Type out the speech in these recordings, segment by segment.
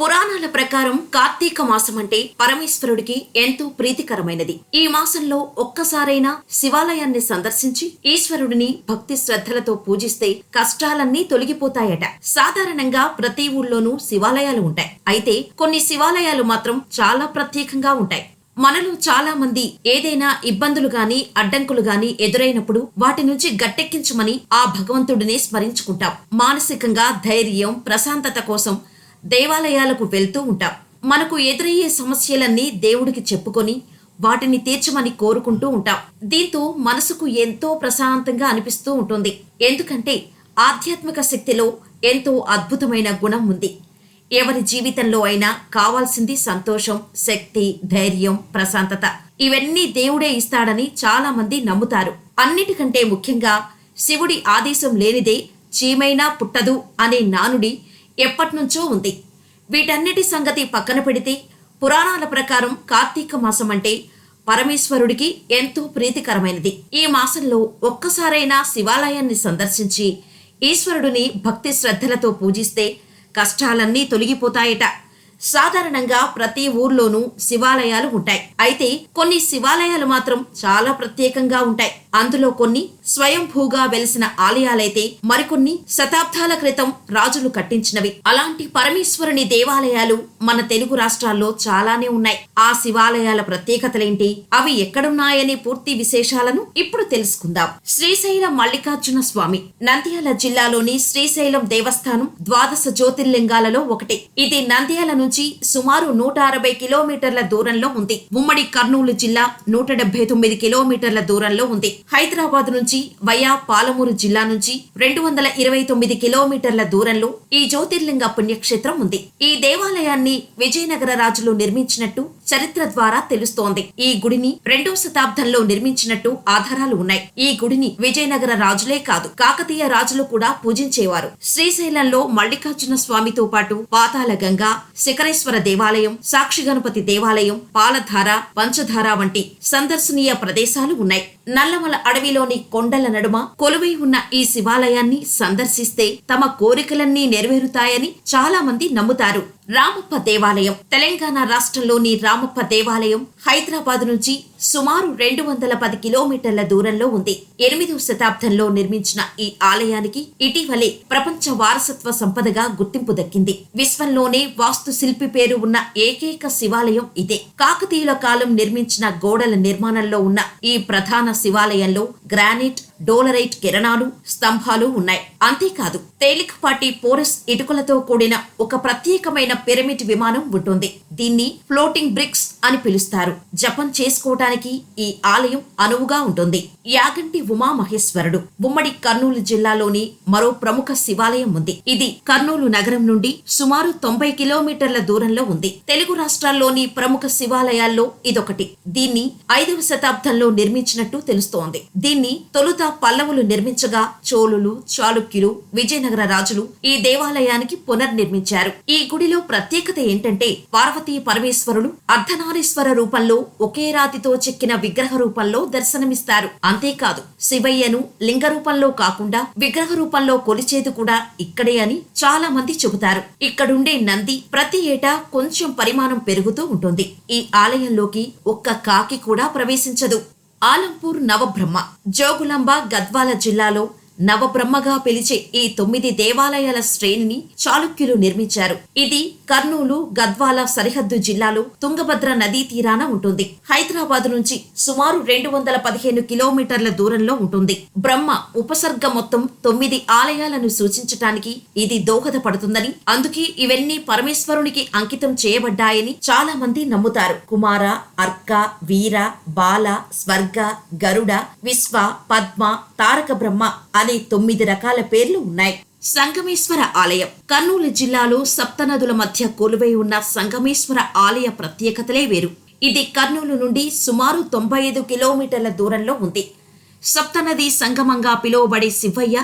పురాణాల ప్రకారం కార్తీక మాసం అంటే పరమేశ్వరుడికి ఎంతో ప్రీతికరమైనది. ఈ మాసంలో ఒక్కసారైనా శివాలయాన్ని సందర్శించి ఈశ్వరుడిని భక్తి శ్రద్ధలతో పూజిస్తే కష్టాలన్నీ తొలగిపోతాయట. సాధారణంగా ప్రతి ఊళ్ళోనూ శివాలయాలు ఉంటాయి. అయితే కొన్ని శివాలయాలు మాత్రం చాలా ప్రత్యేకంగా ఉంటాయి. మనలో చాలా మంది ఏదైనా ఇబ్బందులు గాని అడ్డంకులు గాని ఎదురైనప్పుడు వాటి నుంచి గట్టెక్కించమని ఆ భగవంతుడిని స్మరించుకుంటాం. మానసికంగా ధైర్యం ప్రశాంతత కోసం దేవాలయాలకు వెళ్తూ ఉంటాం. మనకు ఎదురయ్యే సమస్యలన్నీ దేవుడికి చెప్పుకొని వాటిని తీర్చమని కోరుకుంటూ ఉంటాం. దీంతో మనసుకు ఎంతో ప్రశాంతంగా అనిపిస్తూ ఉంటుంది. ఎందుకంటే ఆధ్యాత్మిక శక్తిలో ఎంతో అద్భుతమైన గుణం ఉంది. ఎవరి జీవితంలో అయినా కావాల్సింది సంతోషం శక్తి ధైర్యం ప్రశాంతత. ఇవన్నీ దేవుడే ఇస్తాడని చాలా మంది నమ్ముతారు. అన్నిటికంటే ముఖ్యంగా శివుడి ఆదేశం లేనిదే చీమైనా పుట్టదు అనే నానుడి ఎప్పటినుంచో ఉంది. వీటన్నిటి సంగతి పక్కన పెడితే పురాణాల ప్రకారం కార్తీక మాసం అంటే పరమేశ్వరుడికి ఎంతో ప్రీతికరమైనది. ఈ మాసంలో ఒక్కసారైనా శివాలయాన్ని సందర్శించి ఈశ్వరుడిని భక్తి శ్రద్ధలతో పూజిస్తే కష్టాలన్నీ తొలగిపోతాయట. సాధారణంగా ప్రతి ఊర్లోనూ శివాలయాలు ఉంటాయి. అయితే కొన్ని శివాలయాలు మాత్రం చాలా ప్రత్యేకంగా ఉంటాయి. అందులో కొన్ని స్వయంభూగా వెలిసిన ఆలయాలైతే మరికొన్ని శతాబ్దాల క్రితం రాజులు కట్టించినవి. అలాంటి పరమేశ్వరుని దేవాలయాలు మన తెలుగు రాష్ట్రాల్లో చాలానే ఉన్నాయి. ఆ శివాలయాల ప్రత్యేకతలేంటి? అవి ఎక్కడున్నాయనే పూర్తి విశేషాలను ఇప్పుడు తెలుసుకుందాం. శ్రీశైలం మల్లికార్జున స్వామి నంద్యాల జిల్లాలోని శ్రీశైలం దేవస్థానం ద్వాదశ జ్యోతిర్లింగాలలో ఒకటి. ఇది నంద్యాల నుంచి సుమారు నూట అరవై కిలోమీటర్ల దూరంలో ఉంది. ఉమ్మడి కర్నూలు జిల్లా నూట డెబ్బై తొమ్మిది కిలోమీటర్ల దూరంలో ఉంది. హైదరాబాద్ నుంచి వయా పాలమూరు జిల్లా నుంచి రెండు వందల ఇరవై తొమ్మిది కిలోమీటర్ల దూరంలో ఈ జ్యోతిర్లింగ పుణ్యక్షేత్రం ఉంది. ఈ దేవాలయాన్ని విజయనగర రాజులు నిర్మించినట్టు చరిత్ర ద్వారా తెలుస్తోంది. ఈ గుడిని రెండో శతాబ్దంలో నిర్మించినట్టు ఆధారాలు ఉన్నాయి. ఈ గుడిని విజయనగర రాజులే కాదు కాకతీయ రాజులు కూడా పూజించేవారు. శ్రీశైలంలో మల్లికార్జున స్వామితో పాటు పాతాల గంగా శిఖరేశ్వర దేవాలయం సాక్షి గణపతి దేవాలయం పాలధార పంచధార వంటి సందర్శనీయ ప్రదేశాలు ఉన్నాయి. నల్లమల అడవిలోని కొండల నడుమ కొలువై ఉన్న ఈ శివాలయాన్ని సందర్శిస్తే తమ కోరికలన్నీ నెరవేరుతాయని చాలా మంది నమ్ముతారు. రామప్ప దేవాలయం. తెలంగాణ రాష్ట్రంలోని రామప్ప దేవాలయం హైదరాబాద్ నుంచి సుమారు రెండు వందల పది కిలోమీటర్ల దూరంలో ఉంది. ఎనిమిదవ శతాబ్దంలో నిర్మించిన ఈ ఆలయానికి ఇటీవలే ప్రపంచ వారసత్వ సంపదగా గుర్తింపు దక్కింది. విశ్వంలోనే వాస్తు శిల్పి పేరు ఉన్న ఏకైక శివాలయం ఇదే. కాకతీయుల కాలం నిర్మించిన గోడల నిర్మాణంలో ఉన్న ఈ ప్రధాన శివాలయంలో గ్రానైట్ డోలరైట్ కిరణాలు స్తంభాలు ఉన్నాయి. అంతేకాదు తేలికపాటి పోరస్ ఇటుకలతో కూడిన ఒక ప్రత్యేకమైన పిరమిడ్ విమానం ఉంటుంది. దీన్ని ఫ్లోటింగ్ బ్రిక్స్ అని పిలుస్తారు. జపం చేసుకోవటానికి ఈ ఆలయం అనువుగా ఉంటుంది. యాగంటి ఉమా మహేశ్వరుడు ఉమ్మడి కర్నూలు జిల్లాలోని మరో ప్రముఖ శివాలయం ఉంది. ఇది కర్నూలు నగరం నుండి సుమారు తొంభై కిలోమీటర్ల దూరంలో ఉంది. తెలుగు రాష్ట్రాల్లోని ప్రముఖ శివాలయాల్లో ఇదొకటి. దీన్ని ఐదవ శతాబ్దంలో నిర్మించినట్టు తెలుస్తోంది. దీన్ని తొలుత పల్లవులు నిర్మించగా చోళులు చాళుక్యులు విజయనగర రాజులు ఈ దేవాలయానికి పునర్నిర్మించారు. ఈ గుడిలో ప్రత్యేకత ఏంటంటే పార్వతీ పరమేశ్వరులు అర్ధనారీశ్వర రూపంలో ఒకే రాతితో చెక్కిన విగ్రహ రూపంలో దర్శనమిస్తారు. అంతేకాదు శివయ్యను లింగ రూపంలో కాకుండా విగ్రహ రూపంలో కొలిచేది కూడా ఇక్కడే అని చాలా మంది చెబుతారు. ఇక్కడుండే నంది ప్రతి ఏటా కొంచెం పరిమాణం పెరుగుతూ ఉంటుంది. ఈ ఆలయంలోకి ఒక్క కాకి కూడా ప్రవేశించదు. ఆలంపూర్ నవబ్రహ్మ జోగులాంబ గద్వాల జిల్లాలో నవబ్రహ్మగా పిలిచే ఈ తొమ్మిది దేవాలయాల శ్రేణిని చాళుక్యులు నిర్మించారు. ఇది కర్నూలు గద్వాల సరిహద్దు జిల్లాలో తుంగభద్ర నదీ తీరాన ఉంటుంది. హైదరాబాద్ నుంచి సుమారు రెండు వందల పదిహేను కిలోమీటర్ల దూరంలో ఉంటుంది. బ్రహ్మ ఉపసర్గ మొత్తం తొమ్మిది ఆలయాలను సూచించటానికి ఇది దోహదపడుతుందని అందుకే ఇవన్నీ పరమేశ్వరునికి అంకితం చేయబడ్డాయని చాలా మంది నమ్ముతారు. కుమార అర్క వీర బాల స్వర్గ గరుడ విశ్వ పద్మ తారక బ్రహ్మ అని తొమ్మిది రకాల పేర్లు ఉన్నాయి. సంగమేశ్వర ఆలయం. కర్నూలు జిల్లాలో సప్తనదుల మధ్య కొలువై ఉన్న సంగమేశ్వర ఆలయ ప్రత్యేకతలే వేరు. ఇది కర్నూలు నుండి సుమారు తొంభై ఐదు కిలోమీటర్ల దూరంలో ఉంది. సప్తనది సంగమంగా పిలువబడే శివయ్య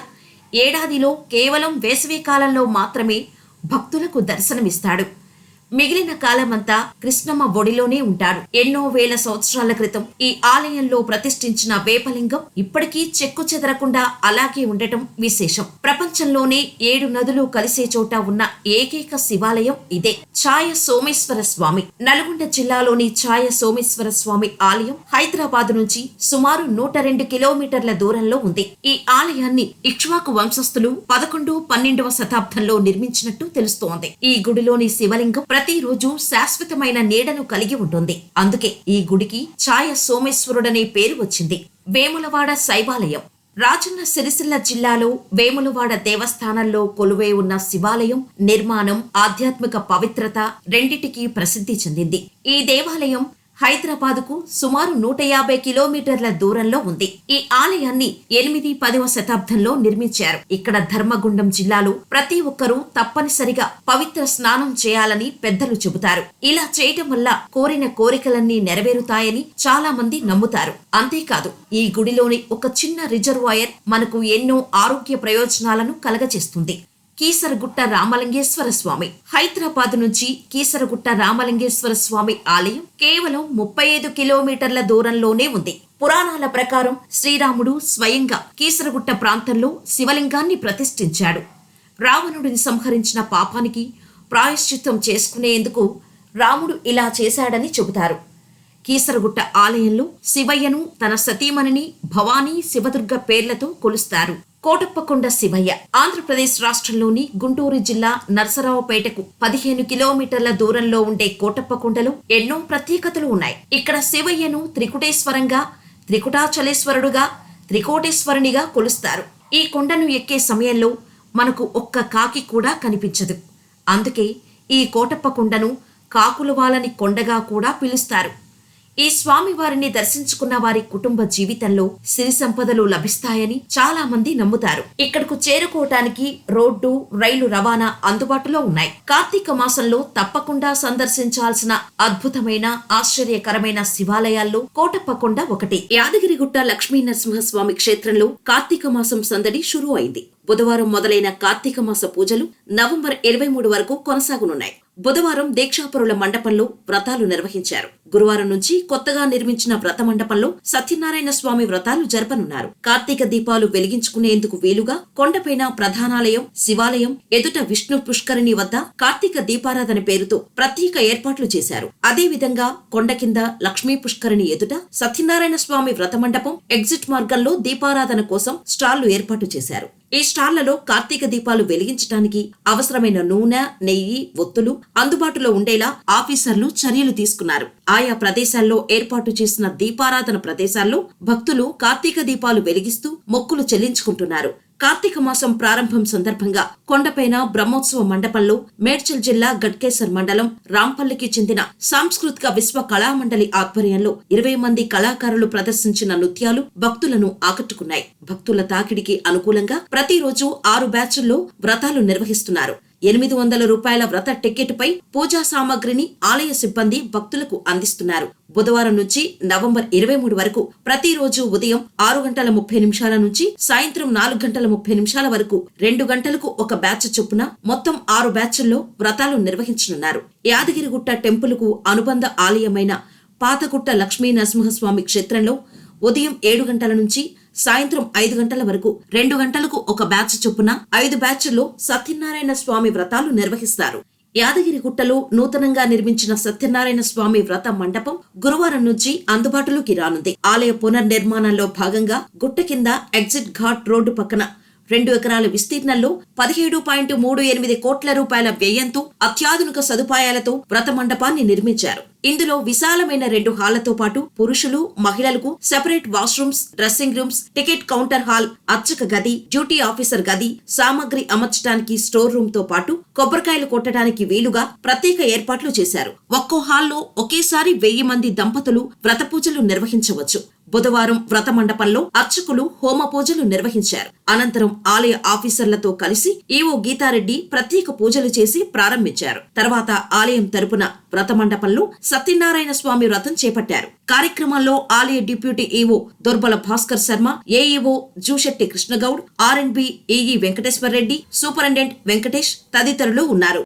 ఏడాదిలో కేవలం వేసవి కాలంలో మాత్రమే భక్తులకు దర్శనమిస్తాడు. మిగిలిన కాలమంతా కృష్ణమ్మ ఒడిలోనే ఉంటాడు ఎన్నో వేల సంవత్సరాల క్రితం ఈ ఆలయంలో ప్రతిష్ఠించిన వేపలింగం ఇప్పటికీ చెక్కు చెదరకుండా అలాగే ఉండటం విశేషం. ప్రపంచంలోనే ఏడు నదులు కలిసే చోట ఉన్న ఏకైక శివాలయం ఇదే. ఛాయ సోమేశ్వర స్వామి. నల్గొండ జిల్లాలోని ఛాయ సోమేశ్వర స్వామి ఆలయం హైదరాబాద్ నుంచి సుమారు నూట రెండు కిలోమీటర్ల దూరంలో ఉంది. ఈ ఆలయాన్ని ఇక్ష్వాకు వంశస్థులు పదకొండు పన్నెండవ శతాబ్దంలో నిర్మించినట్టు తెలుస్తోంది. ఈ గుడిలోని శివలింగం ప్రతిరోజు శాశ్వతమైన నీడను కలిగి ఉంటుంది. అందుకే ఈ గుడికి ఛాయ సోమేశ్వరుడనే పేరు వచ్చింది. వేములవాడ శైవాలయం. రాజన్న సిరిసిల్ల జిల్లాలో వేములవాడ దేవస్థానంలో కొలువై ఉన్న శివాలయం నిర్మాణం ఆధ్యాత్మిక పవిత్రత రెండిటికీ ప్రసిద్ధి చెందింది. ఈ దేవాలయం హైదరాబాదుకు సుమారు నూట యాభై కిలోమీటర్ల దూరంలో ఉంది. ఈ ఆలయాన్ని ఎనిమిది పదవ శతాబ్దంలో నిర్మించారు. ఇక్కడ ధర్మగుండం జిల్లాలో ప్రతి ఒక్కరూ తప్పనిసరిగా పవిత్ర స్నానం చేయాలని పెద్దలు చెబుతారు. ఇలా చేయటం వల్ల కోరిన కోరికలన్నీ నెరవేరుతాయని చాలా మంది నమ్ముతారు. అంతేకాదు ఈ గుడిలోని ఒక చిన్న రిజర్వాయర్ మనకు ఎన్నో ఆరోగ్య ప్రయోజనాలను కలగచేస్తుంది కీసరగుట్ట రామలింగేశ్వర స్వామి. హైదరాబాద్ నుంచి కీసరగుట్ట రామలింగేశ్వర స్వామి ఆలయం కేవలం ముప్పై ఐదు కిలోమీటర్ల దూరంలోనే ఉంది. పురాణాల ప్రకారం శ్రీరాముడు స్వయంగా కీసరగుట్ట ప్రాంతంలో శివలింగాన్ని ప్రతిష్ఠించాడు. రావణుడిని సంహరించిన పాపానికి ప్రాయశ్చిత్తం చేసుకునేందుకు రాముడు ఇలా చేశాడని చెబుతారు. కీసరగుట్ట ఆలయంలో శివయ్యను తన సతీమణిని భవానీ శివదుర్గ పేర్లతో కొలుస్తారు. కోటప్పకొండ శివయ్య ఆంధ్రప్రదేశ్ రాష్ట్రంలోని గుంటూరు జిల్లా నరసరావుపేటకు పదిహేను కిలోమీటర్ల దూరంలో ఉండే కోటప్పకొండలో ఎన్నో ప్రత్యేకతలు ఉన్నాయి. ఇక్కడ శివయ్యను త్రికుటేశ్వరంగా త్రికుటాచలేశ్వరుడుగా త్రికోటేశ్వరునిగా కొలుస్తారు. ఈ కొండను ఎక్కే సమయంలో మనకు ఒక్క కాకి కూడా కనిపించదు. అందుకే ఈ కోటప్ప కొండను కాకులవాలని కొండగా కూడా పిలుస్తారు. ఈ స్వామివారిని దర్శించుకున్న వారి కుటుంబ జీవితంలో సిరి సంపదలు లభిస్తాయని చాలా మంది నమ్ముతారు. ఇక్కడకు చేరుకోవటానికి రోడ్డు రైలు రవాణా అందుబాటులో ఉన్నాయి. కార్తీక మాసంలో తప్పకుండా సందర్శించాల్సిన అద్భుతమైన ఆశ్చర్యకరమైన శివాలయాల్లో కోటప్పకొండ ఒకటి. యాదగిరిగుట్ట లక్ష్మీ నరసింహస్వామి క్షేత్రంలో కార్తీక మాసం సందడి షురూ అయింది. బుధవారం మొదలైన కార్తీక మాస పూజలు నవంబర్ ఇరవై మూడు వరకు కొనసాగనున్నాయి. బుధవారం దీక్షాపరుల మండపంలో వ్రతాలు నిర్వహించారు. గురువారం నుంచి కొత్తగా నిర్మించిన వ్రత మండపంలో సత్యనారాయణ స్వామి వ్రతాలు జరపనున్నారు. కార్తీక దీపాలు వెలిగించుకునేందుకు వీలుగా కొండపైన ప్రధానాలయం శివాలయం ఎదుట విష్ణు పుష్కరిణి వద్ద కార్తీక దీపారాధన పేరుతో ప్రత్యేక ఏర్పాట్లు చేశారు. అదేవిధంగా కొండ కింద లక్ష్మీ పుష్కరిణి ఎదుట సత్యనారాయణ స్వామి వ్రత మండపం ఎగ్జిట్ మార్గంలో దీపారాధన కోసం స్టాళ్ళు ఏర్పాటు చేశారు. ఈ స్టాళ్ళలో కార్తీక దీపాలు వెలిగించడానికి అవసరమైన నూనె నెయ్యి ఒత్తులు అందుబాటులో ఉండేలా ఆఫీసర్లు చర్యలు తీసుకున్నారు. ఆయా ప్రదేశాల్లో ఏర్పాటు చేసిన దీపారాధన ప్రదేశాల్లో భక్తులు కార్తీక దీపాలు వెలిగిస్తూ మొక్కులు చెల్లించుకుంటున్నారు. కార్తీక మాసం ప్రారంభం సందర్భంగా కొండపైన బ్రహ్మోత్సవ మండపంలో మేడ్చల్ జిల్లా గడ్కేసర్ మండలం రాంపల్లికి చెందిన సాంస్కృతిక విశ్వ కళామండలి ఆధ్వర్యంలో ఇరవై మంది కళాకారులు ప్రదర్శించిన నృత్యాలు భక్తులను ఆకట్టుకున్నాయి. భక్తుల తాకిడికి అనుకూలంగా ప్రతిరోజు ఆరు బ్యాచ్ల్లో వ్రతాలు నిర్వహిస్తున్నారు. ఎనిమిది వందల రూపాయల వ్రత టికెట్పై పూజా సామాగ్రిని ఆలయ సిబ్బంది భక్తులకు అందిస్తున్నారు. బుధవారం నుంచి నవంబర్ ఇరవై మూడు వరకు ప్రతిరోజు ఉదయం ఆరు గంటల ముప్పై నిమిషాల నుంచి సాయంత్రం నాలుగు గంటల ముప్పై నిమిషాల వరకు రెండు గంటలకు ఒక బ్యాచ్ చొప్పున మొత్తం ఆరు బ్యాచ్ల్లో వ్రతాలు నిర్వహించనున్నారు. యాదగిరిగుట్ట టెంపుల్కు అనుబంధ ఆలయమైన పాతగుట్ట లక్ష్మీ నరసింహస్వామి క్షేత్రంలో ఉదయం ఏడు గంటల నుంచి సాయంత్రం ఐదు గంటల వరకు రెండు గంటలకు ఒక బ్యాచ్ చొప్పున ఐదు బ్యాచ్ల్లో సత్యనారాయణ స్వామి వ్రతాలు నిర్వహిస్తారు. యాదగిరిగుట్టలో నూతనంగా నిర్మించిన సత్యనారాయణ స్వామి వ్రత మండపం గురువారం నుంచి అందుబాటులోకి రానుంది. ఆలయ పునర్నిర్మాణంలో భాగంగా గుట్ట కింద ఎగ్జిట్ ఘాట్ రోడ్డు పక్కన రెండు ఎకరాల విస్తీర్ణంలో పదిహేడు పాయింట్ మూడు ఎనిమిది కోట్ల రూపాయల వ్యయంతో అత్యాధునిక సదుపాయాలతో వ్రత మండపాన్ని నిర్మించారు. ఇందులో విశాలమైన రెండు హాళ్ళతో పాటు పురుషులు మహిళలకు separate washrooms dressing rooms ticket counter hall అర్చక గది డ్యూటీ ఆఫీసర్ గది సామాగ్రి అమర్చడానికి స్టోర్ రూమ్తో పాటు కొబ్బరికాయలు కొట్టడానికి వీలుగా ప్రత్యేక ఏర్పాట్లు చేశారు. ఒక్కో హాల్లో ఒకేసారి వెయ్యి మంది దంపతులు వ్రత పూజలు నిర్వహించవచ్చు. బుధవారం వ్రత మండపంలో అర్చకులు హోమ పూజలు నిర్వహించారు. అనంతరం ఆలయ ఆఫీసర్లతో కలిసి ఈవో గీతారెడ్డి ప్రత్యేక పూజలు చేసి ప్రారంభించారు. తర్వాత ఆలయం తరపున వ్రత మండపంలో సత్యనారాయణ స్వామి వ్రతం చేపట్టారు. కార్యక్రమంలో ఆలయ deputy EO Durbala Bhaskar Sharma AEO జూషెట్టి Krishna Goud ఆర్ఎండ్బి ఏఈ వెంకటేశ్వర రెడ్డి సూపరింటెండెంట్ వెంకటేష్ తదితరులు ఉన్నారు.